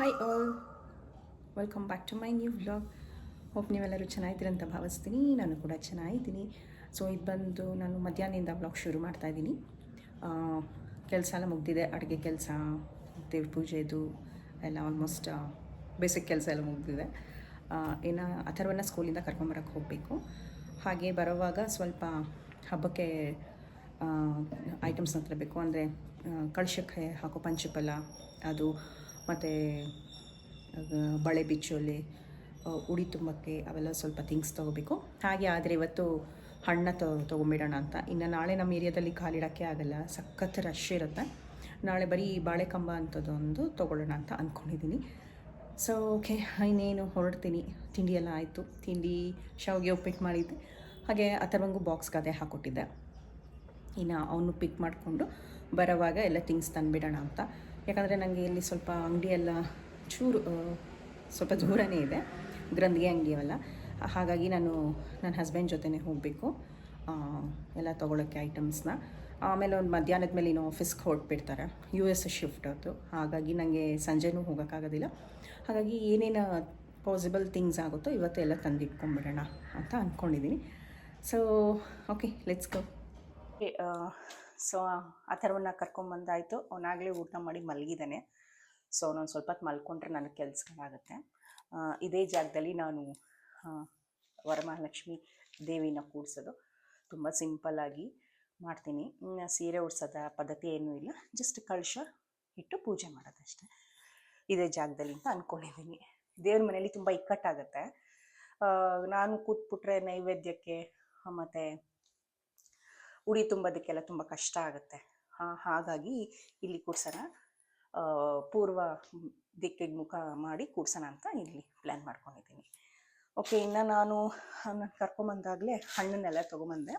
Hi all welcome back to my new vlog hope ನೀವೆಲ್ಲರೂ ಚೆನ್ನಾಗಿದ್ದೀರಿ ಅಂತ ಭಾವಿಸ್ತೀನಿ. ನಾನು ಕೂಡ ಚೆನ್ನಾಗಿದ್ದೀನಿ. ಸೊ ಇದು ಬಂದು ನಾನು ಮಧ್ಯಾಹ್ನದಿಂದ ಬ್ಲಾಗ್ ಶುರು ಮಾಡ್ತಾಯಿದ್ದೀನಿ ಕೆಲಸ ಎಲ್ಲ ಮುಗ್ದಿದೆ. ಅಡುಗೆ ಕೆಲಸ ದೇವ್ರ ಪೂಜೆದು ಎಲ್ಲ ಆಲ್ಮೋಸ್ಟ್ ಬೇಸಿಕ್ ಕೆಲಸ ಎಲ್ಲ ಮುಗ್ದಿದೆ. ಇನ್ನು ಅಥರ್ವನ್ನ ಸ್ಕೂಲಿಂದ ಕರ್ಕೊಂಬರಕ್ಕೆ ಹೋಗಬೇಕು. ಹಾಗೆ ಬರೋವಾಗ ಸ್ವಲ್ಪ ಹಬ್ಬಕ್ಕೆ ಐಟಮ್ಸ್ನ ತರಬೇಕು ಅಂದರೆ ಕಳಶಕ್ಕೆ ಹಾಕೋ ಪಂಚಫಲ ಅದು ಮತ್ತು ಬಳೆ ಬಿಚ್ಚೋಲೆ ಉಡಿ ತುಂಬಕ್ಕೆ ಅವೆಲ್ಲ ಸ್ವಲ್ಪ ಥಿಂಗ್ಸ್ ತೊಗೋಬೇಕು. ಹಾಗೆ ಆದರೆ ಇವತ್ತು ಹಣ್ಣ ತೊಗೊಂಬಿಡೋಣ ಅಂತ. ಇನ್ನು ನಾಳೆ ನಮ್ಮ ಏರಿಯಾದಲ್ಲಿ ಕಾಲಿಡೋಕ್ಕೆ ಆಗಲ್ಲ. ಸಖತ್ ರಶ್ ಇರುತ್ತೆ. ನಾಳೆ ಬರೀ ಬಾಳೆಕಂಬ ಅಂಥದ್ದೊಂದು ತೊಗೊಳ್ಳೋಣ ಅಂತ ಅಂದ್ಕೊಂಡಿದ್ದೀನಿ ಸೊ ಓಕೆ ಇನ್ನೇನು ಹೊರಡ್ತೀನಿ. ತಿಂಡಿ ಎಲ್ಲ ಆಯಿತು. ತಿಂಡಿ ಶಾವಿಗೆ ಉಪ್ಪಿಟ್ಟು ಮಾಡಿದ್ದೆ. ಹಾಗೆ ಅಥರ್ವಂಗೂ ಬಾಕ್ಸ್ಗೆ ಅದೇ ಹಾಕ್ಕೊಟ್ಟಿದ್ದೆ ಇನ್ನು ಅವನು ಪಿಕ್ ಮಾಡಿಕೊಂಡು ಬರೋವಾಗ ಎಲ್ಲ ಥಿಂಗ್ಸ್ ತಂದುಬಿಡೋಣ ಅಂತ. ಯಾಕಂದರೆ ನನಗೆ ಇಲ್ಲಿ ಸ್ವಲ್ಪ ಅಂಗಡಿಯೆಲ್ಲ ಚೂರು ಸ್ವಲ್ಪ ದೂರನೇ ಇದೆ. ಗ್ರಂಥಿಗೆ ಅಂಗಡಿಯವಲ್ಲ ಹಾಗಾಗಿ ನಾನು ನನ್ನ ಹಸ್ಬೆಂಡ್ ಜೊತೆನೇ ಹೋಗಬೇಕು. ಎಲ್ಲ ತೊಗೊಳಕ್ಕೆ ಐಟಮ್ಸ್ನ ಆಮೇಲೆ ಒಂದು ಮಧ್ಯಾಹ್ನದ ಮೇಲೆ ಇನ್ನೂ ಆಫೀಸ್ಗೆ ಹೊರಟ್ಬಿಡ್ತಾರೆ. ಯು ಎಸ್ ಶಿಫ್ಟ್ ಅದು. ಹಾಗಾಗಿ ನನಗೆ ಸಂಜೆನೂ ಹೋಗೋಕ್ಕಾಗೋದಿಲ್ಲ. ಹಾಗಾಗಿ ಏನೇನು ಪಾಸಿಬಲ್ ಥಿಂಗ್ಸ್ ಆಗುತ್ತೋ ಇವತ್ತೆಲ್ಲ ಎಲ್ಲ ತಂದಿಟ್ಕೊಂಡ್ಬಿಡೋಣ ಅಂತ ಅಂದ್ಕೊಂಡಿದ್ದೀನಿ so okay let's go so, ಆ ಥರವನ್ನ ಕರ್ಕೊಂಬಂದಾಯಿತು. ಅವನಾಗಲೇ ಊಟ ಮಾಡಿ ಮಲಗಿದ್ದಾನೆ. ಸೊ, ಅವನೊಂದು ಸ್ವಲ್ಪ ಹೊತ್ತು ಮಲ್ಕೊಂಡ್ರೆ ನನಗೆ ಕೆಲಸಗಳಾಗುತ್ತೆ. ಇದೇ ಜಾಗದಲ್ಲಿ ನಾನು ವರಮಹಾಲಕ್ಷ್ಮಿ ದೇವಿನ ಕೂಡಿಸೋದು. ತುಂಬ ಸಿಂಪಲ್ಲಾಗಿ ಮಾಡ್ತೀನಿ. ಸೀರೆ ಉಡ್ಸೋದ ಪದ್ಧತಿ ಏನೂ ಇಲ್ಲ. ಜಸ್ಟ್ ಕಳಶ ಇಟ್ಟು ಪೂಜೆ ಮಾಡೋದಷ್ಟೇ. ಇದೇ ಜಾಗದಲ್ಲಿ ಅಂತ ಅಂದ್ಕೊಂಡಿದ್ದೀನಿ ದೇವ್ರ ಮನೇಲಿ ತುಂಬ ಇಕ್ಕಟ್ಟಾಗತ್ತೆ. ನಾನು ಕೂತ್ಬಿಟ್ರೆ ನೈವೇದ್ಯಕ್ಕೆ ಮತ್ತು ಉಡಿ ತುಂಬೋದಕ್ಕೆಲ್ಲ ತುಂಬ ಕಷ್ಟ ಆಗುತ್ತೆ. ಹಾಗಾಗಿ ಇಲ್ಲಿ ಕೂಡ್ಸೋಣ ಪೂರ್ವ ದಿಕ್ಕಿಗೆ ಮುಖ ಮಾಡಿ ಕೂಡ್ಸೋಣ ಅಂತ ಇಲ್ಲಿ ಪ್ಲ್ಯಾನ್ ಮಾಡ್ಕೊಂಡಿದ್ದೀನಿ. ಓಕೆ ಇನ್ನು ನಾನು ನಾನು ಕರ್ಕೊಂಬಂದಾಗಲೇ ಹಣ್ಣನ್ನೆಲ್ಲ ತೊಗೊಂಬಂದೆ.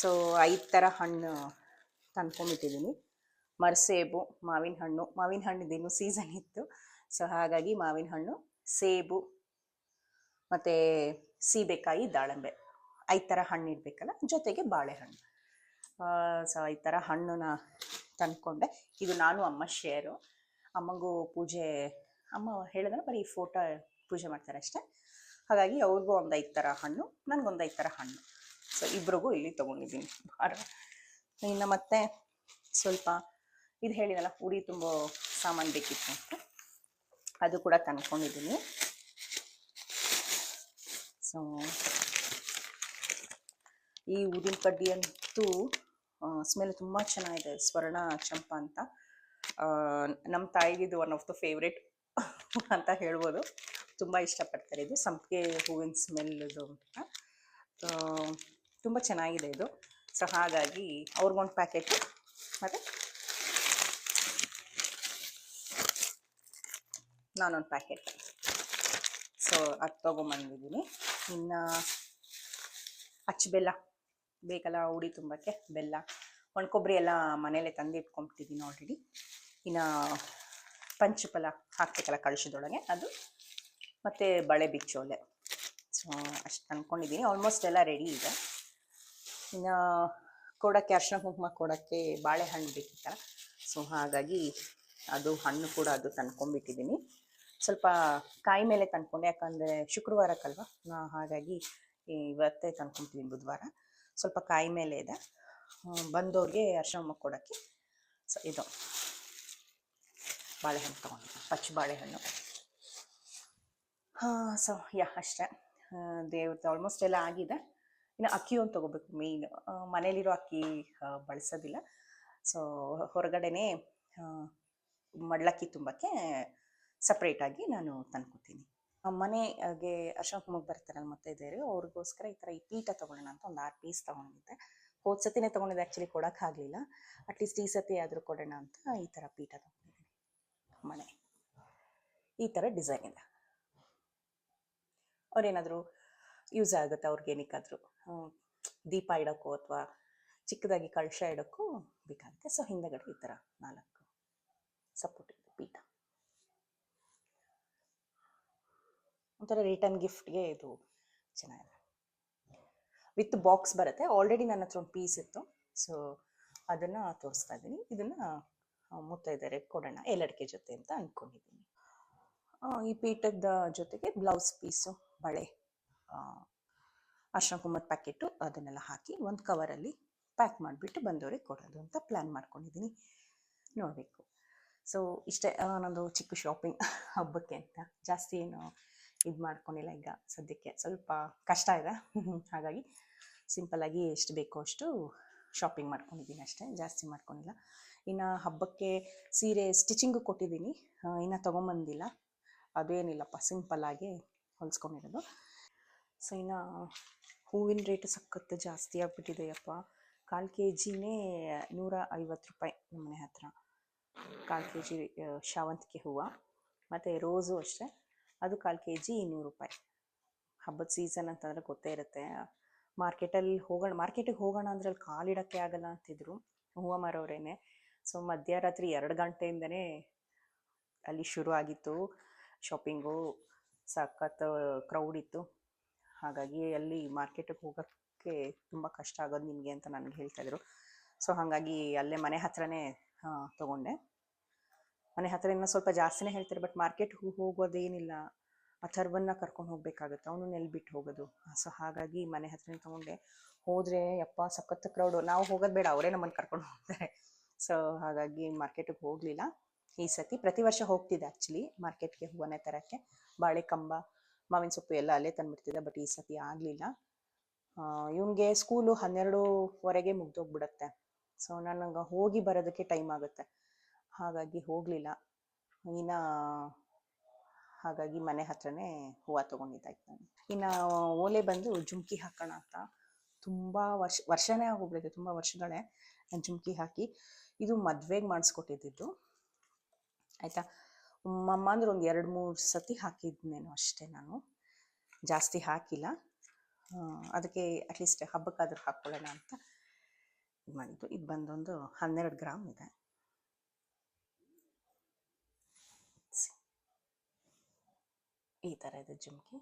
ಸೊ ಐದು ಥರ ಹಣ್ಣು ತಂದ್ಕೊಂಬಿಟ್ಟಿದ್ದೀನಿ ಮರಸೇಬು, ಮಾವಿನ ಹಣ್ಣು. ಮಾವಿನ ಹಣ್ಣಿದೇನು ಸೀಸನ್ ಇತ್ತು. ಸೊ ಹಾಗಾಗಿ ಮಾವಿನ ಹಣ್ಣು, ಸೇಬು, ಮತ್ತು ಸೀಬೆಕಾಯಿ, ದಾಳಿಂಬೆ. ಐದು ಥರ ಹಣ್ಣು ಇಡಬೇಕಲ್ಲ ಜೊತೆಗೆ ಬಾಳೆಹಣ್ಣು. ಸೊ ಈ ಥರ ಹಣ್ಣನ್ನ ತಂದ್ಕೊಂಡೆ. ಇದು ನಾನು ಅಮ್ಮ ಶೇರು. ಅಮ್ಮಂಗೂ ಪೂಜೆ, ಅಮ್ಮ ಹೇಳಿದ್ರೆ, ಬರೀ ಫೋಟೋ ಪೂಜೆ ಮಾಡ್ತಾರೆ ಅಷ್ಟೇ. ಹಾಗಾಗಿ ಅವ್ರಿಗೂ ಒಂದು ಐದು ಥರ ಹಣ್ಣು, ನನಗೊಂದು ಐದು ಥರ ಹಣ್ಣು. ಸೊ ಇಬ್ರಿಗೂ ಇಲ್ಲಿ ತೊಗೊಂಡಿದ್ದೀನಿ. ಇನ್ನು ಮತ್ತೆ ಸ್ವಲ್ಪ, ಇದು ಹೇಳಿದಲ್ಲ, ಉಡಿ ತುಂಬೋ ಸಾಮಾನು ಬೇಕಿತ್ತು ಅಂತ. ಅದು ಕೂಡ ತಂದ್ಕೊಂಡಿದ್ದೀನಿ. ಸೊ ಈ ಊದಿನ ಕಡ್ಡಿ ಅಂತೂ ಸ್ಮೆಲ್ ತುಂಬ ಚೆನ್ನಾಗಿದೆ. ಸ್ವರ್ಣ ಚಂಪ ಅಂತ. ನಮ್ಮ ತಾಯಿಗಿದು ಒನ್ ಆಫ್ ದ ಫೇವ್ರೇಟ್ ಅಂತ ಹೇಳ್ಬೋದು. ತುಂಬ ಇಷ್ಟಪಡ್ತಾರೆ ಇದು. ಸಂಪಿಗೆ ಹೂವಿನ ಸ್ಮೆಲ್ ಇದು ಅಂತ. ತುಂಬ ಚೆನ್ನಾಗಿದೆ ಇದು. ಸೊ ಹಾಗಾಗಿ ಅವ್ರಿಗೊಂದು ಪ್ಯಾಕೆಟ್ ಮತ್ತು? ನಾನೊಂದು ಪ್ಯಾಕೆಟ್ ಸೊ ಅದು ತೊಗೊಂಬಂದಿದ್ದೀನಿ. ಇನ್ನು ಅಚ್ಚ ಬೆಲ್ಲ ಬೇಕಲ್ಲ ಉಡಿ ತುಂಬಕ್ಕೆ? ಬೆಲ್ಲ. ಒಣಕೊಬ್ಬರಿ ಎಲ್ಲ ಮನೇಲೆ ತಂದು ಇಟ್ಕೊಂಬಿಟ್ಟಿದ್ದೀನಿ ಆಲ್ರೆಡಿ ಇನ್ನು ಪಂಚಫಲ ಹಾಕ್ಬೇಕಲ್ಲ ಕಳಿಸಿದೊಳಗೆ ಅದು. ಮತ್ತು ಬಳೆ ಬಿಚ್ಚೋಲೆ. ಸೊ ಅಷ್ಟು ಅಂದ್ಕೊಂಡಿದ್ದೀನಿ ಆಲ್ಮೋಸ್ಟ್ ಎಲ್ಲ ರೆಡಿ ಇದೆ. ಇನ್ನು ಕೊಡೋಕ್ಕೆ ಅರ್ಶಿನ ಕುಂಕುಮ ಕೊಡೋಕ್ಕೆ ಬಾಳೆಹಣ್ಣು ಬೇಕಿತ್ತಲ್ಲ? ಸೊ ಹಾಗಾಗಿ ಅದು ಹಣ್ಣು ಕೂಡ ಅದು ತಂದ್ಕೊಂಬಿಟ್ಟಿದ್ದೀನಿ ಸ್ವಲ್ಪ ಕಾಯಿ ಮೇಲೆ ತಂದ್ಕೊಂಡೆ, ಯಾಕಂದರೆ ಶುಕ್ರವಾರಕ್ಕಲ್ವ? ಹಾಗಾಗಿ ಇವತ್ತೇ ತಂದ್ಕೊಂತೀನಿ ಬುಧವಾರ. ಸ್ವಲ್ಪ ಕಾಯಿ ಮೇಲೆ ಇದೆ. ಬಂದವ್ರಿಗೆ ಅರ್ಶಿನ ಕೊಡೋಕ್ಕೆ ಸೊ, ಇದು ಬಾಳೆಹಣ್ಣು ತೊಗೊಂಡು ಪಚ್ಚು ಬಾಳೆಹಣ್ಣು. ಹಾಂ, ಸೊ, ಯಾ, ಅಷ್ಟೇ. ದೇವ್ರದ್ದು ಆಲ್ಮೋಸ್ಟ್ ಎಲ್ಲ ಆಗಿದೆ. ಇನ್ನು ಅಕ್ಕಿ ಒಂದು ತೊಗೋಬೇಕು ಮೇಯ್ನ್ ಮನೇಲಿರೋ ಅಕ್ಕಿ ಬಳಸೋದಿಲ್ಲ. ಸೊ ಹೊರಗಡೆನೇ ಮಡ್ಲಕ್ಕಿ ತುಂಬಕ್ಕೆ ಸಪ್ರೇಟಾಗಿ ನಾನು ತಂದ್ಕೊತೀನಿ. ಮನೆಗೆ ಅಶೋಕ್ ಕುಂಕುಮಕ್ಕೆ ಬರ್ತಾರಲ್ಲ ಮತ್ತೆ ಇದೇರು ಅವ್ರಿಗೋಸ್ಕರ ಈ ಥರ ಈ ಪೀಠ ತಗೊಳ್ಳೋಣ ಅಂತ ಒಂದು ಆರು ಪೀಸ್ ತೊಗೊಂಡಿದ್ದೆ. ಹೋದ ಸತಿನೇ ತೊಗೊಂಡಿದ್ದೆ ಆ್ಯಕ್ಚುಲಿ ಕೊಡೋಕ್ಕಾಗಲಿಲ್ಲ ಅಟ್ಲೀಸ್ಟ್ ಈ ಸತಿ ಆದರೂ ಕೊಡೋಣ ಅಂತ ಈ ಥರ ಪೀಠ ತೊಗೊಂಡಿದ್ದೀನಿ. ಮನೆ. ಈ ಥರ ಡಿಸೈನ್ ಇದೆ. ಅವ್ರೇನಾದರೂ ಯೂಸ್ ಆಗುತ್ತೆ ಅವ್ರಿಗೇನಿಕ್ಕಾದರೂ ದೀಪ ಇಡೋಕ್ಕೋ ಅಥವಾ ಚಿಕ್ಕದಾಗಿ ಕಳಶ ಇಡೋಕ್ಕೂ ಬೇಕಾಗುತ್ತೆ. ಸೊ ಹಿಂದೆಗಡೆ ಈ ಥರ ನಾಲ್ಕು ಸಪೋರ್ಟ್ ಇದೆ ಪೀಠ. ಒಂಥರ ರಿಟರ್ನ್ ಗಿಫ್ಟ್ಗೆ ಇದು ಚೆನ್ನಾಗಿದೆ. ವಿತ್ ಬಾಕ್ಸ್ ಬರುತ್ತೆ. ಆಲ್ರೆಡಿ ನನ್ನ ಹತ್ರ ಒಂದು ಪೀಸ್ ಇತ್ತು. ಸೊ ಅದನ್ನು ತೋರಿಸ್ತಾ ಇದ್ದೀನಿ. ಇದನ್ನು ಮುತ್ತೈದರೆ ಕೊಡೋಣ. ಎಲ್ಲಡಿಕೆ ಜೊತೆ ಅಂತ ಅಂದ್ಕೊಂಡಿದ್ದೀನಿ ಈ ಪೀಠದ ಜೊತೆಗೆ ಬ್ಲೌಸ್ ಪೀಸು ಬಳೆ ಅರ್ಶನ ಕುಮಾರ್ ಪ್ಯಾಕೆಟು ಅದನ್ನೆಲ್ಲ ಹಾಕಿ ಒಂದು ಕವರಲ್ಲಿ ಪ್ಯಾಕ್ ಮಾಡಿಬಿಟ್ಟು ಬಂದವರಿಗೆ ಕೊಡೋದು ಅಂತ ಪ್ಲ್ಯಾನ್ ಮಾಡ್ಕೊಂಡಿದ್ದೀನಿ. ನೋಡಬೇಕು. ಸೊ ಇಷ್ಟೇ ನಂದು ಚಿಕ್ಕ ಶಾಪಿಂಗ್ ಹಬ್ಬಕ್ಕೆ ಅಂತ. ಜಾಸ್ತಿ ಏನು ಇದು ಮಾಡ್ಕೊಂಡಿಲ್ಲ ಈಗ ಸದ್ಯಕ್ಕೆ. ಸ್ವಲ್ಪ ಕಷ್ಟ ಇದೆ. ಹಾಗಾಗಿ ಸಿಂಪಲ್ಲಾಗಿ ಎಷ್ಟು ಬೇಕೋ ಅಷ್ಟು ಶಾಪಿಂಗ್ ಮಾಡ್ಕೊಂಡಿದ್ದೀನಿ ಅಷ್ಟೇ. ಜಾಸ್ತಿ ಮಾಡ್ಕೊಂಡಿಲ್ಲ. ಇನ್ನು ಹಬ್ಬಕ್ಕೆ ಸೀರೆ ಸ್ಟಿಚಿಂಗು ಕೊಟ್ಟಿದ್ದೀನಿ. ಇನ್ನು ತೊಗೊಂಬಂದಿಲ್ಲ. ಅದೇನಿಲ್ಲಪ್ಪ ಸಿಂಪಲ್ಲಾಗಿ ಹೊಲಿಸ್ಕೊಂಡಿರೋದು. ಸೊ ಇನ್ನು ಹೂವಿನ ರೇಟ್ ಸಖತ್ತು ಜಾಸ್ತಿ ಆಗಿಬಿಟ್ಟಿದೆಯಪ್ಪ. ಕಾಲು ಕೆ ಜಿನೇ ನೂರ ಐವತ್ತು ರೂಪಾಯಿ ನಮ್ಮನೆ ಹತ್ರ. ಕಾಲು ಕೆ ಜಿ ಶಾವಂತಿಗೆ ಹೂವು. ಮತ್ತು ರೋಸು ಅಷ್ಟೇ. ಅದು ಕಾಲು ಕೆ ಜಿ ಇನ್ನೂರು ರೂಪಾಯಿ. ಹಬ್ಬದ ಸೀಸನ್ ಅಂತಂದರೆ ಗೊತ್ತೇ ಇರುತ್ತೆ. ಮಾರ್ಕೆಟಲ್ಲಿ ಹೋಗೋಣ, ಮಾರ್ಕೆಟಿಗೆ ಹೋಗೋಣ ಅಂದ್ರೆ ಅಲ್ಲಿ ಕಾಲಿಡೋಕ್ಕೆ ಆಗಲ್ಲ ಅಂತಿದ್ರು ಹೂವು ಮಾರೋರೇನೆ ಸೊ ಮಧ್ಯರಾತ್ರಿ ಎರಡು ಗಂಟೆಯಿಂದನೇ ಅಲ್ಲಿ ಶುರು ಆಗಿತ್ತು. ಶಾಪಿಂಗು ಸಖತ್ತು ಕ್ರೌಡ್ ಇತ್ತು. ಹಾಗಾಗಿ ಅಲ್ಲಿ ಮಾರ್ಕೆಟಿಗೆ ಹೋಗೋಕ್ಕೆ ತುಂಬ ಕಷ್ಟ ಆಗೋದು ನಿಮಗೆ ಅಂತ ನನಗೆ ಹೇಳ್ತಾಯಿದ್ರು ಸೊ ಹಾಗಾಗಿ ಅಲ್ಲೇ ಮನೆ ಹತ್ರನೇ ತೊಗೊಂಡೆ. ಮನೆ ಹತ್ರ ಇನ್ನೂ ಸ್ವಲ್ಪ ಜಾಸ್ತಿನೇ ಹೇಳ್ತಾರೆ ಬಟ್ ಮಾರ್ಕೆಟ್ಗೆ ಹೋಗೋದೇನಿಲ್ಲ. ಅಥರ್ವನ್ನ ಕರ್ಕೊಂಡು ಹೋಗ್ಬೇಕಾಗುತ್ತೆ, ಅವನು ನೆಲ್ ಬಿಟ್ಟು ಹೋಗೋದು ಸೊ ಹಾಗಾಗಿ ಮನೆ ಹತ್ರನೇ ತಗೊಂಡೆ. ಹೋದರೆ ಯಪ್ಪ, ಸಖತ್ ಕ್ರೌಡು ನಾವು ಹೋಗೋದು ಬೇಡ, ಅವರೇ ನಮ್ಮನ್ನು ಕರ್ಕೊಂಡು ಹೋಗ್ತಾರೆ. ಸೊ ಹಾಗಾಗಿ ಮಾರ್ಕೆಟಿಗೆ ಹೋಗಲಿಲ್ಲ. ಈ ಸತಿ ಪ್ರತಿ ವರ್ಷ ಹೋಗ್ತಿದ್ದೆ ಆ್ಯಕ್ಚುಲಿ ಮಾರ್ಕೆಟ್ಗೆ ತರಕ್ಕೆ. ಬಾಳೆ ಕಂಬ, ಮಾವಿನ ಸೊಪ್ಪು ಎಲ್ಲ ಅಲ್ಲೇ ತಂದುಬಿಡ್ತಿದ್ದೆ ಬಟ್ ಈ ಸತಿ ಆಗಲಿಲ್ಲ. ಇವನಿಗೆ ಸ್ಕೂಲು ಹನ್ನೆರಡೂವರೆಗೆ ಮುಗ್ದೋಗ್ಬಿಡತ್ತೆ. ಸೊ ನನಗೆ ಹೋಗಿ ಬರೋದಕ್ಕೆ ಟೈಮ್ ಆಗುತ್ತೆ. ಹಾಗಾಗಿ ಹೋಗಲಿಲ್ಲ. ಇನ್ನು ಹಾಗಾಗಿ ಮನೆ ಹತ್ರನೇ ಹೂವು ತೊಗೊಂಡಿದ್ದಾಯ್ತು ನಾನು ಇನ್ನು ಓಲೆ ಬಂದು ಜುಮ್ಕಿ ಹಾಕೋಣ ಅಂತ ತುಂಬ ವರ್ಷ, ವರ್ಷನೇ ಆಗೋಗ್ಬಿಡುತ್ತೆ, ತುಂಬ ವರ್ಷಗಳೇ ಜುಮ್ಕಿ ಹಾಕಿ. ಇದು ಮದುವೆಗೆ ಮಾಡಿಸ್ಕೊಟ್ಟಿದ್ದು. ಆಯಿತಾ? ಮಮ್ಮ ಅಂದ್ರೆ ಒಂದು ಎರಡು ಮೂರು ಸತಿ ಹಾಕಿದ್ನೇನು ಅಷ್ಟೇ ನಾನು. ಜಾಸ್ತಿ ಹಾಕಿಲ್ಲ. ಅದಕ್ಕೆ ಅಟ್ಲೀಸ್ಟ್ ಹಬ್ಬಕ್ಕಾದ್ರೂ ಹಾಕ್ಕೊಳ್ಳೋಣ ಅಂತ ಇದು ಮಾಡಿದ್ದು. ಇದು ಬಂದೊಂದು ಹನ್ನೆರಡು ಗ್ರಾಮ್ ಇದೆ. ಈ ಥರ ಇದೆ ಜುಮ್ಕಿ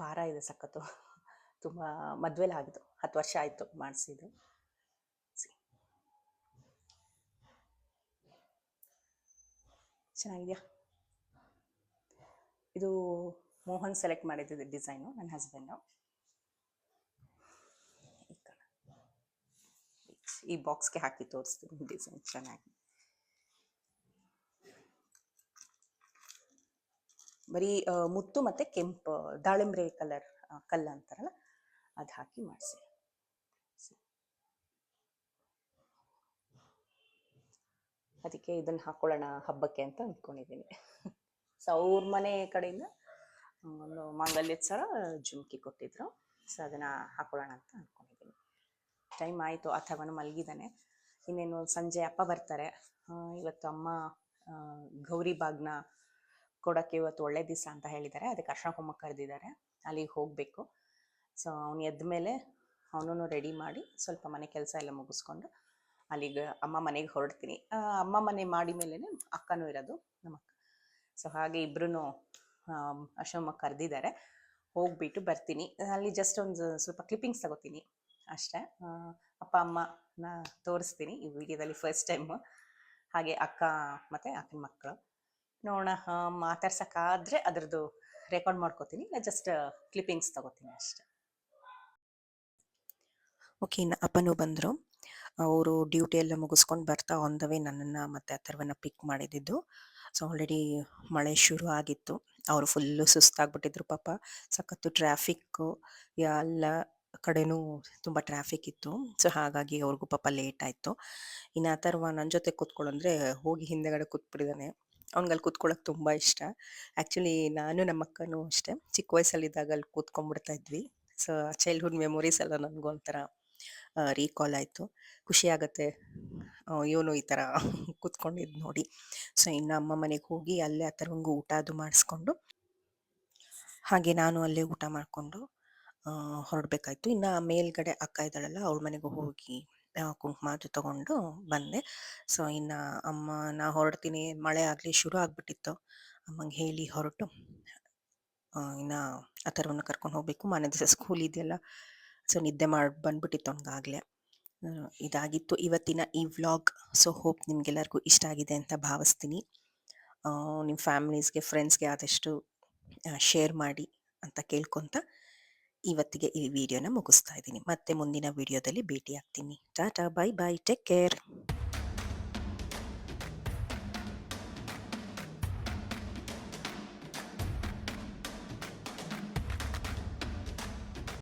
ಭಾರ ಇದೆ ಸಖತ್ತು. ತುಂಬ ಮದುವೆಲಿ ಆಗಿದ್ದು, ಹತ್ತು ವರ್ಷ ಆಯಿತು ಮಾಡಿಸಿದ್ದು. ಚೆನ್ನಾಗಿದೆಯಾ? ಇದು ಮೋಹನ್ ಸೆಲೆಕ್ಟ್ ಮಾಡಿದ್ದು ಡಿಸೈನು, ನನ್ನ ಹಸ್ಬೆಂಡು. ಈ ಬಾಕ್ಸ್ಗೆ ಹಾಕಿ ತೋರಿಸ್ತೀನಿ ಡಿಸೈನ್ ಚೆನ್ನಾಗಿ. ಬರೀ ಮುತ್ತು ಮತ್ತು ಕೆಂಪು, ದಾಳಿಂಬ್ರೆ ಕಲರ್ ಕಲ್ಲು ಅಂತಾರಲ್ಲ, ಅದು ಹಾಕಿ ಮಾಡಿಸಿ. ಅದಕ್ಕೆ ಇದನ್ನು ಹಾಕೊಳ್ಳೋಣ ಹಬ್ಬಕ್ಕೆ ಅಂತ ಅಂದ್ಕೊಂಡಿದ್ದೀನಿ ಸೊ ಅವ್ರ ಮನೆ ಕಡೆಯಿಂದ ಒಂದು ಮಾಂಗಲ್ಯದ ಸರ ಜುಮ್ಕಿ ಕೊಟ್ಟಿದ್ರು. ಸೊ ಅದನ್ನು ಹಾಕೊಳ್ಳೋಣ ಅಂತ ಅಂದ್ಕೊಂಡಿದ್ದೀನಿ ಟೈಮ್ ಆಯಿತು ಅಥವನು ಮಲಗಿದ್ದಾನೆ ಇನ್ನೇನು ಸಂಜೆ ಅಪ್ಪ ಬರ್ತಾರೆ. ಇವತ್ತು ಅಮ್ಮ ಗೌರಿ ಬಾಗ್ನ ಕೊಡೋಕ್ಕೆ ಇವತ್ತು ಒಳ್ಳೆ ದಿವಸ ಅಂತ ಹೇಳಿದ್ದಾರೆ. ಅದಕ್ಕೆ ಅರ್ಶನ ಕರೆದಿದ್ದಾರೆ. ಅಲ್ಲಿಗೆ ಹೋಗಬೇಕು. ಸೊ ಅವನು ಎದ್ದ ಮೇಲೆ ಅವನೂ ರೆಡಿ ಮಾಡಿ ಸ್ವಲ್ಪ ಮನೆ ಕೆಲಸ ಎಲ್ಲ ಮುಗಿಸ್ಕೊಂಡು ಅಲ್ಲಿಗೆ ಅಮ್ಮ ಮನೆಗೆ ಹೊರಡ್ತೀನಿ. ಅಮ್ಮ ಮನೆ ಮಾಡಿ ಮೇಲೇ ಅಕ್ಕನೂ ಇರೋದು, ನಮ್ಮ ಅಕ್ಕ. ಸೊ ಹಾಗೆ ಇಬ್ಬರೂ ಅಶೋಮ ಕರೆದಿದ್ದಾರೆ. ಹೋಗ್ಬಿಟ್ಟು ಬರ್ತೀನಿ. ಅಲ್ಲಿ ಜಸ್ಟ್ ಒಂದು ಸ್ವಲ್ಪ ಕ್ಲಿಪ್ಪಿಂಗ್ಸ್ ತಗೋತೀನಿ ಅಷ್ಟೇ. ಅಪ್ಪ ಅಮ್ಮನ ತೋರಿಸ್ತೀನಿ ಈ ವಿಡಿಯೋದಲ್ಲಿ ಫಸ್ಟ್ ಟೈಮು ಹಾಗೆ ಅಕ್ಕ ಮತ್ತು ಅಕ್ಕನ ಮಕ್ಕಳು. ನೋಡೋಣ ಮಾತಾಡ್ಸೋಕ್ಕಾದ್ರೆ ಅದರದ್ದು ರೆಕಾರ್ಡ್ ಮಾಡ್ಕೋತೀನಿ. ಇಲ್ಲ ಜಸ್ಟ್ ಕ್ಲಿಪ್ಪಿಂಗ್ಸ್ ತಗೋತೀನಿ ಅಷ್ಟೇ. ಓಕೆ ಇನ್ನು ಅಪ್ಪನೂ ಬಂದರು. ಅವರು ಡ್ಯೂಟಿ ಎಲ್ಲ ಮುಗಿಸ್ಕೊಂಡು ಬರ್ತಾ ಆನ್ ದ ವೇ ನನ್ನನ್ನು ಮತ್ತು ಅಥರ್ವನ್ನ ಪಿಕ್ ಮಾಡಿದ್ದು. ಸೊ ಆಲ್ರೆಡಿ ಮಳೆ ಶುರು ಆಗಿತ್ತು. ಅವರು ಫುಲ್ಲು ಸುಸ್ತಾಗ್ಬಿಟ್ಟಿದ್ರು ಪಾಪ. ಸಖತ್ತು ಟ್ರಾಫಿಕ್ಕು ಎಲ್ಲ ಕಡೆನೂ ತುಂಬ ಟ್ರಾಫಿಕ್ ಇತ್ತು. ಸೊ ಹಾಗಾಗಿ ಅವ್ರಿಗೂ ಪಾಪ ಲೇಟ್ ಆಯಿತು. ಇನ್ನು ಅಥರ್ವ ನನ್ನ ಜೊತೆ ಕೂತ್ಕೊಳ್ಳೋಂದ್ರೆ ಹೋಗಿ ಹಿಂದೆಗಡೆ ಕೂತ್ಬಿಟ್ಟಿದ್ದಾನೆ. ಅವ್ನಿಗಲ್ಲಿ ಕೂತ್ಕೊಳ್ಳೋಕೆ ತುಂಬ ಇಷ್ಟ. ಆ್ಯಕ್ಚುಲಿ ನಾನು ನಮ್ಮ ಅಕ್ಕನೂ ಅಷ್ಟೇ. ಚಿಕ್ಕ ವಯಸ್ಸಲ್ಲಿದ್ದಾಗ ಅಲ್ಲಿ ಕೂತ್ಕೊಂಡ್ಬಿಡ್ತಾ ಇದ್ವಿ. ಸೊ ಚೈಲ್ಡ್ಹುಡ್ ಮೆಮೊರೀಸ್ ಎಲ್ಲ ನನಗೂ ಒಂಥರ ರೀಕಾಲ್ ಆಯಿತು. ಖುಷಿ ಆಗುತ್ತೆ. ಇವನು ಈ ಥರ ಕೂತ್ಕೊಂಡಿದ್ದು ನೋಡಿ. ಸೊ, ಇನ್ನು ಅಮ್ಮ ಮನೆಗೆ ಹೋಗಿ ಅಲ್ಲೇ ಆ ಥರ ಊಟ ಅದು ಮಾಡಿಸ್ಕೊಂಡು, ಹಾಗೆ ನಾನು ಅಲ್ಲೇ ಊಟ ಮಾಡಿಕೊಂಡು ಹೊರಡಬೇಕಾಯ್ತು. ಇನ್ನು ಮೇಲ್ಗಡೆ ಅಕ್ಕ ಇದ್ದಾಳಲ್ಲ, ಅವಳ ಮನೆಗೆ ಹೋಗಿ ಕುಂಕುಮ ಅದು ತಗೊಂಡು ಬಂದೆ. ಸೊ, ಇನ್ನು ಅಮ್ಮ, ನಾ ಹೊರಡ್ತೀನಿ, ಮಳೆ ಆಗಲಿ ಶುರು ಆಗ್ಬಿಟ್ಟಿತ್ತು. ಅಮ್ಮಂಗೆ ಹೇಳಿ ಹೊರಟು. ಇನ್ನ ಆ ಥರವನ್ನು ಕರ್ಕೊಂಡು ಹೋಗಬೇಕು. ಮನೆ ದಿವಸ ಸ್ಕೂಲ್ ಇದೆಯಲ್ಲ, ಸೊ, ನಿದ್ದೆ ಮಾಡಿ, ಬಂದ್ಬಿಟ್ಟಿತ್ತು ಅವ್ನಿಗಾಗಲೇ. ಇದಾಗಿತ್ತು. ಇವತ್ತಿನ ಈ ವ್ಲಾಗ್ ಸೊ ಹೋಪ್ ನಿಮಗೆಲ್ಲರಿಗೂ ಇಷ್ಟ ಆಗಿದೆ ಅಂತ ಭಾವಿಸ್ತೀನಿ. ನಿಮ್ಮ ಫ್ಯಾಮಿಲೀಸ್ಗೆ ಫ್ರೆಂಡ್ಸ್ಗೆ ಆದಷ್ಟು ಶೇರ್ ಮಾಡಿ ಅಂತ ಕೇಳ್ಕೊತ ಇವತ್ತಿಗೆ ಈ ವಿಡಿಯೋನ ಮುಗಿಸ್ತಾ ಇದ್ದೀನಿ. ಮತ್ತೆ ಮುಂದಿನ ವಿಡಿಯೋದಲ್ಲಿ ಭೇಟಿ ಆಗ್ತೀನಿ tata, bye bye. Take care.